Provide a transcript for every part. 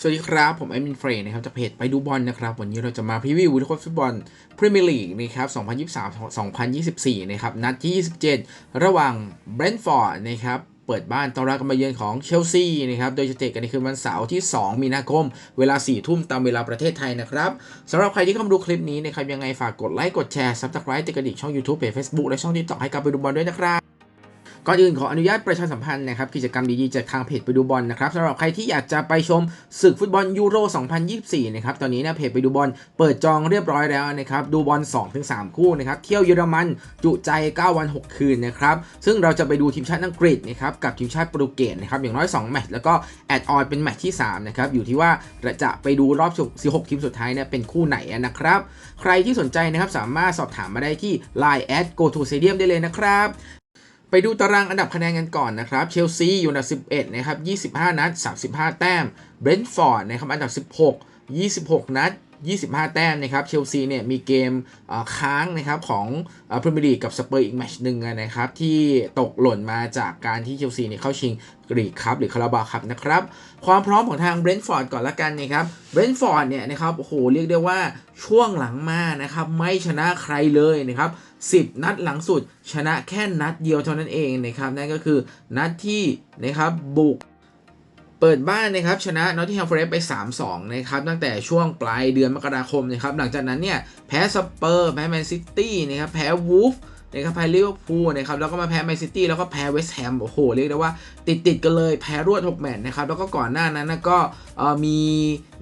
สวัสดีครับ ผมแอมินเฟรนนะครับจากเพจไปดูบอลนะครับ วันนี้เราจะมาพรีวิววิดีโอฟุตบอลพรีเมียร์ลีกนะครับ2023-2024 นะครับ นัดที่ 27 ระหว่างเบรนท์ฟอร์ดนะครับเปิดบ้านต้อนรับการมาเยือนของเชลซีนะครับ โดยจะเตะกันในคืนวันเสาร์ที่ 2 มีนาคม เวลา 4 ทุ่มตามเวลาประเทศไทยนะครับสำหรับใครที่เข้ามาดูคลิปนี้นะครับยังไงฝากกดไลค์กดแชร์ซับสไครต์ติดกระดิ่งช่อง YouTube เพจ Facebook และช่องที่ต่อให้กับไปดูบอลด้วยนะครับ ก่อนอื่นขออนุญาตประชาสัมพันธ์นะครับกิจกรรมดีๆจากทางเพจไปดูบอลนะครับสำหรับใครที่อยากจะไปชมศึกฟุตบอลยูโร 2024 นะครับตอนนี้นะเพจไปดูบอลเปิดจองเรียบร้อยแล้วนะครับดูบอล 2-3 คู่นะครับเที่ยวเยอรมันจุใจ 9 วัน 6 คืนนะครับซึ่งเราจะไปดูทีมชาติอังกฤษนะครับกับทีมชาติโปรตุเกสนะครับอย่างน้อย 2 แมตช์แล้วก็แอดออนเป็นแมตช์ที่3นะครับอยู่ที่ว่าจะไปดูรอบ 16 ทีมสุดท้ายเนี่ยเป็นคู่ไหนนะครับใครที่สนใจนะครับสามารถสอบถามมาได้ที่ Line at go to stadium ได้เลยนะครับ ไปดูตารางอันดับคะแนนกันก่อนนะครับ เชลซีอยู่อันดับ 11 นะครับ 25 นัด 35 แต้ม เบรนท์ฟอร์ดนะครับอันดับ 16 26 นัด 25 แต้มนะครับเชลซีเนี่ยมีเกมค้างนะครับของพรีเมียร์ลีกกับสเปอร์อีกแมชหนึ่งนะครับที่ตกหล่นมาจากการที่เชลซีเนี่ยเข้าชิงกรีกครับหรือคาราบาครับนะครับความพร้อมของทางเบรนท์ฟอร์ดก่อนละกันนะครับเบรนท์ฟอร์ดเนี่ยนะครับโอ้โหเรียกได้ว่าช่วงหลังมานะครับไม่ชนะใครเลยนะครับ10 นัดหลังสุดชนะแค่นัดเดียวเท่านั้นเองนะครับนั่นก็คือนัดที่นะครับบุก ปิดบ้านนะครับชนะนอตติงแฮมฟอเรสต์ไป 3-2 นะครับตั้งแต่ช่วงปลายเดือนมกราคมนะครับหลังจากนั้นเนี่ยแพ้สเปอร์แพ้แมนซิตี้นะครับแพ้วูฟนะครับแพ้ลิเวอร์พูลนะครับแล้วก็มาแพ้แมนซิตี้แล้วก็แพ้เวสต์แฮมโอ้โหเรียกได้ว่าติดติดกันเลยแพ้รวด 6 แมตช์นะครับแล้วก็ก่อนหน้านั้นก็มี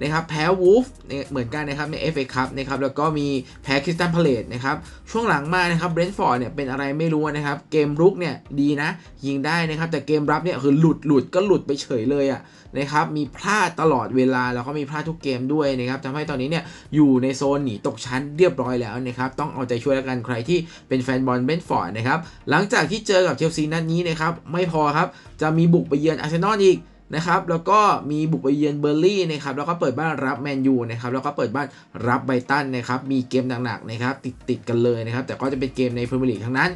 นะครับแพ้วูฟเหมือนกันนะครับใน FA คัพนะครับแล้วก็มีแพ้คริสตันพาเลตนะครับช่วงหลังมานะครับเบรนท์ฟอร์ดเนี่ยเป็นอะไรไม่รู้นะครับเกมรุกเนี่ยดีนะ ยิงได้นะครับแต่เกมรับเนี่ยคือหลุดหลุดก็หลุดไปเฉยเลยอะนะครับมีพลาดตลอดเวลาแล้วก็มีพลาดทุกเกมด้วยนะครับทำให้ตอนนี้เนี่ยอยู่ในโซนหนีตกชั้นเรียบร้อยแล้วนะครับต้องเอาใจช่วยแล้วกันใครที่เป็นแฟนบอลเบรนท์ฟอร์ดนะครับหลังจากที่เจอกับเชลซีนัดนี้นะครับไม่พอครับจะมีบุกไปเยือนอาร์เซนอลอีก นะครับแล้วก็มีบุกไปเยือนเบอร์ลี่นะครับแล้วก็เปิดบ้านรับแมนยูนะครับแล้วก็เปิดบ้านรับไบตันนะครับมีเกมหนักๆนะครับติดติดๆกันเลยนะครับแต่ก็จะเป็นเกมในพรีเมียร์ลีกทั้งนั้น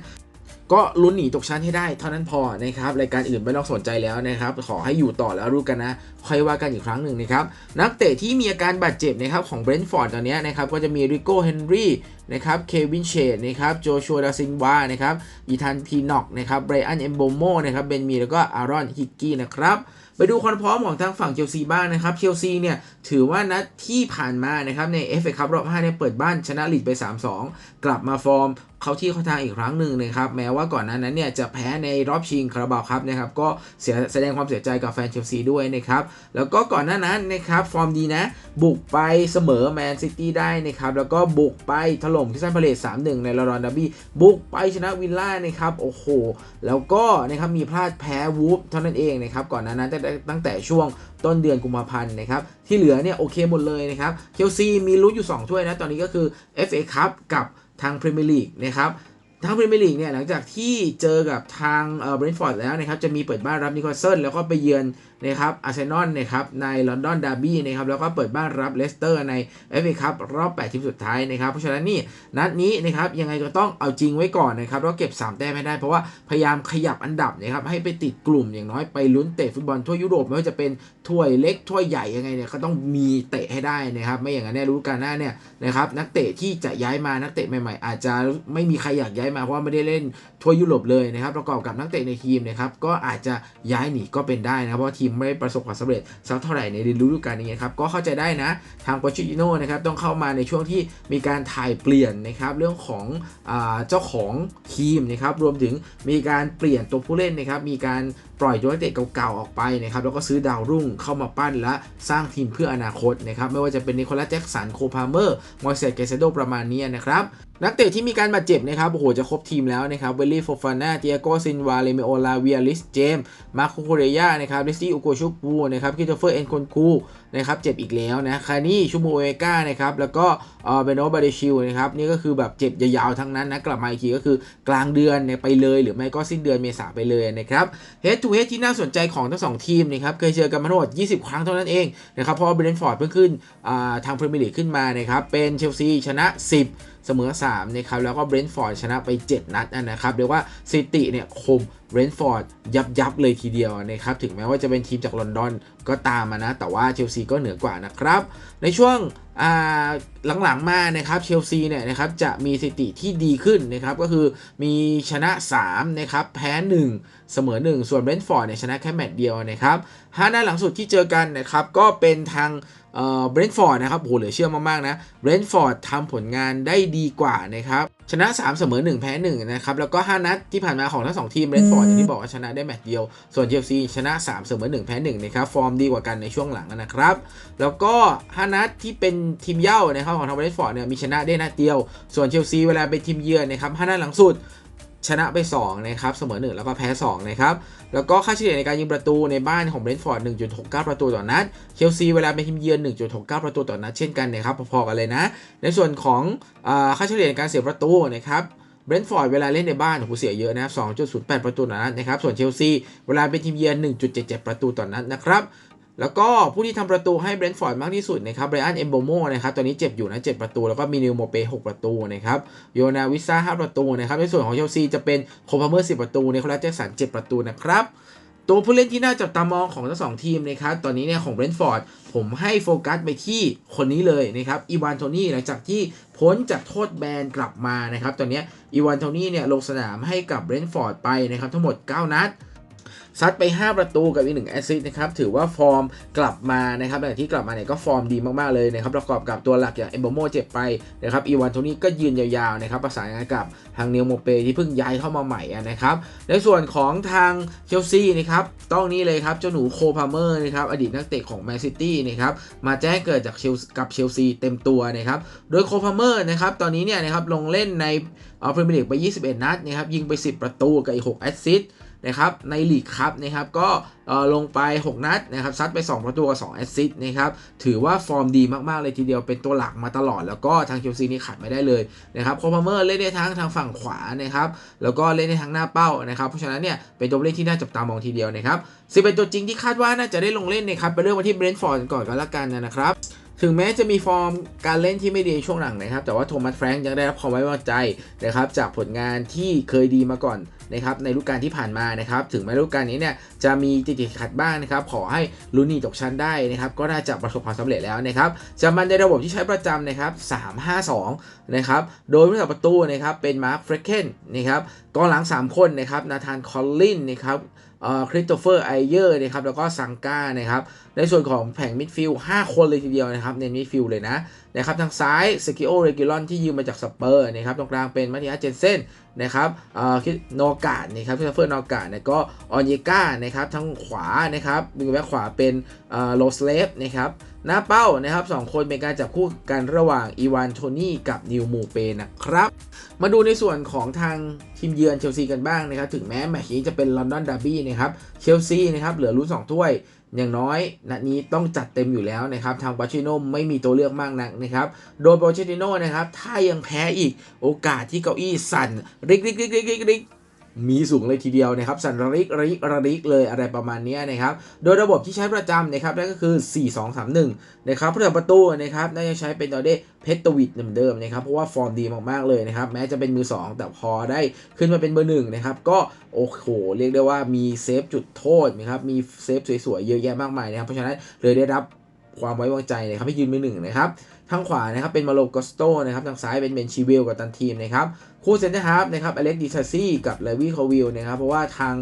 ก็ลุ้นหนีตกชั้นให้ได้เท่านั้นพอนะครับรายการอื่นไม่ต้องสนใจแล้วนะครับขอให้อยู่ต่อแล้วรู้กันนะค่อยว่ากันอีกครั้งหนึ่งนะครับนักเตะที่มีอาการบาดเจ็บนะครับของเบรนท์ฟอร์ดตอนนี้นะครับก็จะมีริโก้เฮนรี่ นะครับเควินเชดนะครับโจชัวดาซิงวานะครับอีธานพีนอกนะครับไบรอันเอมโบโมนะครับเบนมีแล้วก็อารอนฮิกกี้นะครับไปดูความพร้อมของทางฝั่งเชลซีบ้างนะครับเชลซีเนี่ยถือว่านัดที่ผ่านมานะครับใน FA คัพรอบ5เนี่ยเปิดบ้านชนะลีดไป 3-2 กลับมาฟอร์มเขาที่เขาทางอีกครั้งหนึ่งนะครับแม้ว่าก่อนหน้านั้นเนี่ยจะแพ้ในรอบชิงคาราบาวครับนะครับก็เสียแสดงความเสียใจกับแฟนเชลซีด้วยนะครับแล้วก็ก่อนหน้านั้นนะครับฟอร์มดีนะบุกไปเสมอแมนซิตี้ได้นะครับแล้วก็บุกไปถล่มคริสตันพาเลต3-1ในลอรอนดับบี้บุกไปชนะวิลล่านะครับโอ้โห แล้วก็นะครับมีพลาดแพ้วูฟเท่านั้นเองนะครับก่อนหน้านั้นตั้งแต่ช่วงต้นเดือนกุมภาพันธ์นะครับที่เหลือเนี่ยโอเคหมดเลยนะครับเคลซีมีลุ้นอยู่ 2 ถ้วยนะ ตอนนี้ก็คือ FA คัพกับทางพรีเมียร์ลีกนะครับ ทางพรีเมียร์ลีกเนี่ยหลังจากที่เจอกับทางเบรนท์ฟอร์ดแล้วนะครับจะมีเปิดบ้านรับนิโคลเซนแล้วก็ไปเยือนนะครับอาร์เซนอลนะครับในลอนดอนดาร์บี้นะครับแล้วก็เปิดบ้านรับเลสเตอร์ใน FA คัพรอบ 8 ทีมสุดท้ายนะครับเพราะฉะนั้นนี่นัดนี้นะครับยังไงก็ต้องเอาจริงไว้ก่อนนะครับแล้วเก็บ 3 แต้มให้ได้เพราะว่าพยายามขยับอันดับนะครับให้ไปติดกลุ่มอย่างน้อยไปลุ้นเตะฟุตบอลทั่วยุโรปไม่ว่าจะเป็นถ้วยเล็กถ้วยใหญ่ยังไงเนี่ยก็ต้องมีเตะให้ได้นะครับไม่อย่างนั้นเนี่ยรู้กันหน้าเนี่ยนะครับนักเตะที่จะย้ายมานักเตะใหม่ ๆ อาจจะไม่มีใครอยากย้ายมาเพราะว่าไม่ได้เล่นทัวร์ยุโรปเลยนะครับประกอบกับนักเตะในทีมนะครับก็อาจจะย้ายหนีก็เป็นได้นะเพราะทีมไม่ประสบความสำเร็จสักเท่าไหร่ในฤดูกาลนี้นะครับก็เข้าใจได้นะทางโปชิโน่นะครับต้องเข้ามาในช่วงที่มีการถ่ายเปลี่ยนนะครับเรื่องของอเจ้าของทีมนะครับรวมถึงมีการเปลี่ยนตัวผู้เล่นนะครับมีการ ปล่อยตัวนักเตะเก่าๆออกไปนะครับแล้วก็ซื้อดาวรุ่งเข้ามาปั้นและสร้างทีมเพื่ออนาคตนะครับไม่ว่าจะเป็นนิโคลัสแจ็คสันโคพาเมอร์มอยเซสเกเซโดประมาณนี้นะครับนักเตะที่มีการบาดเจ็บนะครับโอ้โหจะครบทีมแล้วนะครับเวลลี่โฟฟาน่าเตียโกซินวาเลเมโอลาเวียลิสเจมมาโคโคเรยานะครับลิสตี้อุโกชุกูนะครับคิโตเฟอร์เอ็นคอนคูนะครับเจ็บอีกแล้วนะคานี่ชูโมเอก้านะครับแล้วก็เออบโนบาเดชิลนะครับนี่ก็คือแบบเจ็บยาวๆทั้งนั้นนะกลับมาอีกทีก็คือกลางเดือนเนี่ยไปเลยหรือไม่ก็สิ้นเดือนเมษาไปเลยนะครับเฮดทูเฮดที่น่าสนใจของทั้งสองทีมนะครับเคยเจอกันมาทั้งหมด 20 ครั้งเท่านั้นเองนะครับเพราะเบรนท์ฟอร์ดเพิ่งขึ้นทางพรีเมียร์ลีกขึ้นมานะครับเป็นเชลซีชนะ 10 เสมอ3นะครับแล้วก็เบรนท์ฟอร์ดชนะไป 7 นัดนะครับเรียกว่าสิติเนี่ยคม เรนฟอร์ดยับยับเลยทีเดียวนะครับ ถึงแม้ว่าจะเป็นทีมจากลอนดอนก็ตามมานะ แต่ว่าเชลซีก็เหนือกว่านะครับ ในช่วงหลังๆมานะครับเชลซีเนี่ยนะครับจะมีสถิติที่ดีขึ้นนะครับ ก็คือมีชนะ3นะครับแพ้ 1 เสมอ 1 ส่วนเบรนท์ฟอร์ดเนี่ยชนะแค่แมตช์เดียวนะครับห้านัดหลังสุดที่เจอกันนะครับก็เป็นทาง เบรนท์ฟอร์ดนะครับโหเหลือเชื่อมากๆนะเบรนท์ฟอร์ดทำผลงานได้ดีกว่านะครับชนะ 3 เสมอ 1 แพ้ 1 นะครับ แล้วก็ 5 นัดที่ผ่านมาของทั้งสองทีมเบรนท์ฟอร์ดอย่างที่บอกว่าชนะได้แมตช์เดียว ส่วนเชลซีชนะ 3 เสมอ 1 แพ้ 1 นะครับ ฟอร์มดีกว่ากันในช่วงหลังนะครับ แล้วก็ 5 นัดที่เป็นทีมเย่านะครับของทางเบรนท์ฟอร์ดเนี่ยมีชนะได้นัดเดียว ส่วนเชลซีเวลาเป็นทีมเยือนนะครับ 5 นัดหลังสุด ชนะไป2นะครับเสมอ 1 แล้วก็แพ้2นะครับแล้วก็ค่าเฉลี่ยในการยิงประตูในบ้านของเบรนท์ฟอร์ด 1.69 ประตูต่อนัดเชลซีเวลาเป็นทีมเยือน 1.69 ประตูต่อนัดเช่นกันนะครับพอๆกันเลยนะ ในส่วนของอค่าเฉลี่ยในการเสียประตูนะครับเบรนท์ฟอร์ดเวลาเล่นในบ้านโอ้โหเสียเยอะนะครับ2.08 ประตูต่อนัดนะครับส่วนเชลซีเวลาเป็นทีมเยือน 1.77 ประตูต่อนัดนะครับ แล้วก็ผู้ที่ทำประตูให้เบรนท์ฟอร์ดมากที่สุดนะครับไบรอันเอมโบโมนะครับตอนนี้เจ็บอยู่นะ7ประตู แล้วก็มีนิวโมเป6ประตูนะครับโยนาวิซ่า5ประตูนะครับในส่วนของเชลซีจะเป็นโคพาเมอร์10ประตูเนโคลัสแจ็คสัน7ประตูนะครับตัวผู้เล่นที่น่าจับตามองของทั้งสองทีมนะครับ ตอนนี้เนี่ยของเบรนท์ฟอร์ดผมให้โฟกัสไปที่คนนี้เลยนะครับอีวานโทนี่หลังจากที่พ้นจากโทษแบนกลับมานะครับ ตอนนี้อีวานโทนี่เนี่ยลงสนามให้กับเบรนท์ฟอร์ดไปนะครับทั้งหมด 9 นัด ซัดไป 5 ประตูกับอีกหนึ่งแอสซิสต์นะครับถือว่าฟอร์มกลับมานะครับหลังที่กลับมาเนี่ยก็ฟอร์มดีมากๆเลยนะครับประกอบกับตัวหลักอย่างเอมโบโมเจ็บไปนะครับอีวานโทนี่ก็ยืนยาวๆนะครับประสานงานกับทางเนียโมเปที่เพิ่งย้ายเข้ามาใหม่นะครับในส่วนของทางเชลซีนะครับต้องนี้เลยครับเจ้าหนูโคพาเมอร์นะครับอดีตนักเตะของแมนซิตี้นะครับมาแจ้งเกิดจากเชลกับเชลซีเต็มตัวนะครับโดยโคพาเมอร์นะครับตอนนี้เนี่ยนะครับลงเล่นในเอาพรีเมียร์ลีกไป 21 นัดนะครับยิงไป 10 ประตูกับอีก 6 แอสซิสต์ นะครับในลีกครับนะครับก็ลงไป 6 นัดนะครับซัดไป2ประตูกับ2แอสซิสต์นะครับถือว่าฟอร์มดีมากๆเลยทีเดียวเป็นตัวหลักมาตลอด แล้วก็ทางเชลซีนี่ขาดไม่ได้เลยนะครับโคพาเมอร์เล่นได้ทั้งทางฝั่งขวานะครับแล้วก็เล่นได้ทั้งหน้าเป้านะครับเพราะฉะนั้นเนี่ยเป็นตัวเล่นที่น่าจับตามองทีเดียวนะครับสิเป็นตัวจริงที่คาดว่าน่าจะได้ลงเล่นนะครับไปเรื่องมาที่เบรนท์ฟอร์ดก่อนกันละกันนะครับ ถึงแม้จะมีฟอร์มการเล่นที่ไม่ดีในช่วงหลังนะครับ แต่ว่าโทมัสแฟรงค์ยังได้รับความไว้วางใจนะครับ จากผลงานที่เคยดีมาก่อนนะครับในฤดูกาลที่ผ่านมานะครับ ถึงแม้ฤดูกาลนี้เนี่ยจะมีติดติดขัดบ้างนะครับ ขอให้ลูนี่ตกชั้นได้นะครับ ก็น่าจะประสบความสำเร็จแล้วนะครับ จะมันในระบบที่ใช้ประจำนะครับ 3-5-2 นะครับ โดยผู้รักษาประตูนะครับเป็นมาร์คเฟรเคนนะครับกองหลัง 3 คนนะครับ นาธาน คอลลินนะครับ คริสโตเฟอร์ไอเยอร์นะครับแล้วก็ซังก้านะครับในส่วนของแผงมิดฟิลด์5คนเลยทีเดียวนะครับในมิดฟิลด์เลยนะนะครับทางซ้ายสกิโอเรกิลอนที่ยืมมาจากสเปอร์นะครับตรงกลางเป็นมาติอาเจนเซนนะครับเอ่อโนกาดนะครับคริสโตเฟอร์โนกาดนะก็ออนเยก้านะครับทางขวานะครับดึงแบ็คขวาเป็นเอ่อโรสเลฟนะครับหน้าเป้านะครับสองคนเป็นการจับคู่กันระหว่างอีวานโทนี่กับนิวมูเปนะครับ มาดูในส่วนของทางทีมเยือนเชลซีกันบ้างนะครับ ถึงแม้แมตช์นี้จะเป็นลอนดอนดาร์บี้นะครับ เชลซีนะครับเหลือลุ้น2ถ้วย อย่างน้อยนัดนี้ต้องจัดเต็มอยู่แล้วนะครับ ทางบาชิโนไม่มีตัวเลือกมากนักนะครับ โดยบาชิโนนะครับ ถ้ายังแพ้อีกโอกาสที่เก้าอี้สั่นริกริกริกริกริก มีสูงเลยทีเดียวนะครับ สันระิกระิกระริกเลยอะไรประมาณนี้นะครับ โดยระบบที่ใช้ประจำนะครับนั่นก็คือ 4-2-3-1 นะครับผู้รักษาประตูนะครับน่าจะใช้เป็นตอเดเพชรตวิดเดิมๆนะครับ เพราะว่าฟอร์มดีมากๆเลยนะครับ แม้จะเป็นมือ 2 แต่พอได้ขึ้นมาเป็นเบอร์หนึ่งนะครับ ก็โอ้โห เรียกได้ว่ามีเซฟจุดโทษนะครับ มีเซฟสวยๆ เยอะแยะมากมายนะครับ เพราะฉะนั้นเลยได้รับ ความไว้วางใจนะครับให้ยืนมือหนึ่งนะครับทางขวานะครับเป็นมาโลกอสโตนะครับทางซ้ายเป็นเบนชิวิลกับตันทีมนะครับคู่เซนเตอร์ฮาร์ฟนะครับอเล็กดิซาซี่กับเลวี่คาวิลนะครับเพราะว่าทาง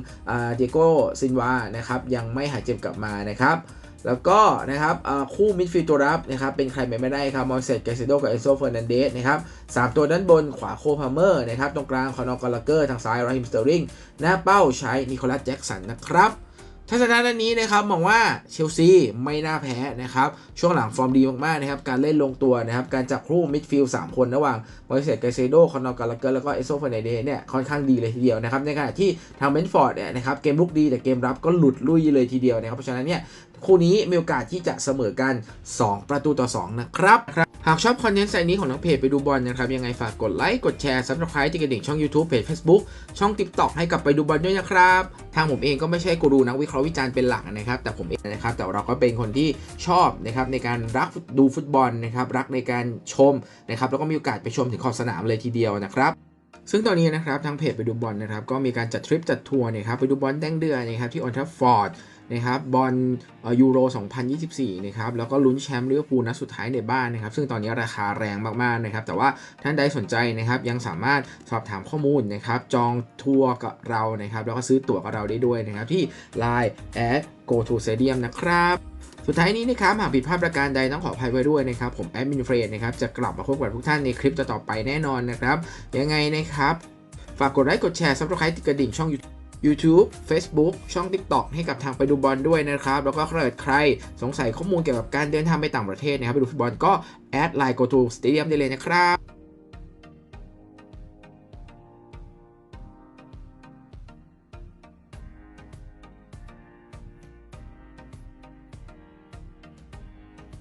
เดโก้ซินวานะครับยังไม่หายเจ็บกลับมานะครับแล้วก็นะครับคู่มิดฟิลด์ตัวรับนะครับเป็นใครไปไม่ได้ครับมอนเซตเกซิโดกับเอโซเฟอร์นันเดสนะครับสามตัวด้านบนขวาโคพาเมอร์นะครับตรงกลางคอนอร์กอลเกอร์ทางซ้ายราฮิมสเตอริงหน้าเป้าใช้นิโคลัสแจ็กสันนะครับ ทัศนะด้านนี้นะครับมองว่าเชลซีไม่น่าแพ้นะครับช่วงหลังฟอร์มดีมากๆนะครับการเล่นลงตัวนะครับการจับคู่มิดฟิลด์สามคนระหว่างมอนเซตเกเซโดคอนอร์กอลเกอร์แล้วก็เอโซเฟเนเดเนี่ยค่อนข้างดีเลยทีเดียวนะครับในขณะที่ทางเบนฟอร์ดเนี่ยนะครับเกมลุกดีแต่เกมรับก็หลุดลุยเลยทีเดียวนะครับเพราะฉะนั้นเนี่ยคู่นี้มีโอกาสที่จะเสมอกัน 2 ประตูต่อ 2 นะครับหากชอบคอนเทนต์ไซนี้ของทั้งเพจไปดูบอลนะครับ ยังไงฝากกดไลค์กดแชร์ซับสไครต์ที่กระดิ่งช่อง YouTube เพจ Facebook ช่อง TikTok ให้กับไปดูบอลด้วยนะครับ ทางผมเองก็ไม่ใช่กูรูนักวิเคราะห์วิจารณ์เป็นหลักนะครับ แต่ผมเองนะครับ แต่เราก็เป็นคนที่ชอบนะครับในการรักดูฟุตบอลนะครับรักในการชมนะครับแล้วก็มีโอกาสไปชมถึงขอบสนามเลยทีเดียวนะครับซึ่งตอนนี้นะครับทางเพจไปดูบอลนะครับก็มีการจัดทริปจัดทัวร์นะครับไปดูบอลแดงเดือนนะครับที่ออนทัฟฟอร์ด นะครับบอลยูโร 2024 นะครับ แล้วก็ลุ้นแชมป์ลิเวอร์พูลนัดสุดท้ายในบ้านนะครับ ซึ่งตอนนี้ราคาแรงมากๆนะครับ แต่ว่าท่านใดสนใจนะครับ ยังสามารถสอบถามข้อมูลนะครับ จองทัวร์กับเรานะครับ แล้วก็ซื้อตั๋วกับเราได้ด้วยนะครับ ที่ Line at go to stadium นะครับสุดท้ายนี้นะครับหากผิดพลาดประการใดต้องขออภัยไว้ด้วยนะครับ ผมแอดมินเฟรนนะครับจะกลับมาพบกับทุกท่านในคลิปต่อๆไปแน่นอนนะครับ ยังไงนะครับ ฝากกดไลค์กดแชร์ซับสไครต์ติดกระดิ่งช่อง YouTube Facebook ช่อง TikTok ให้กับทางไปดูบอลด้วยนะครับ แล้วก็ถ้าเกิดใครสงสัยข้อมูลเกี่ยวกับการเดินทางไปต่างประเทศนะครับ ไปดูฟุตบอลก็แอดไลน์ go to stadium ได้เลยนะครับ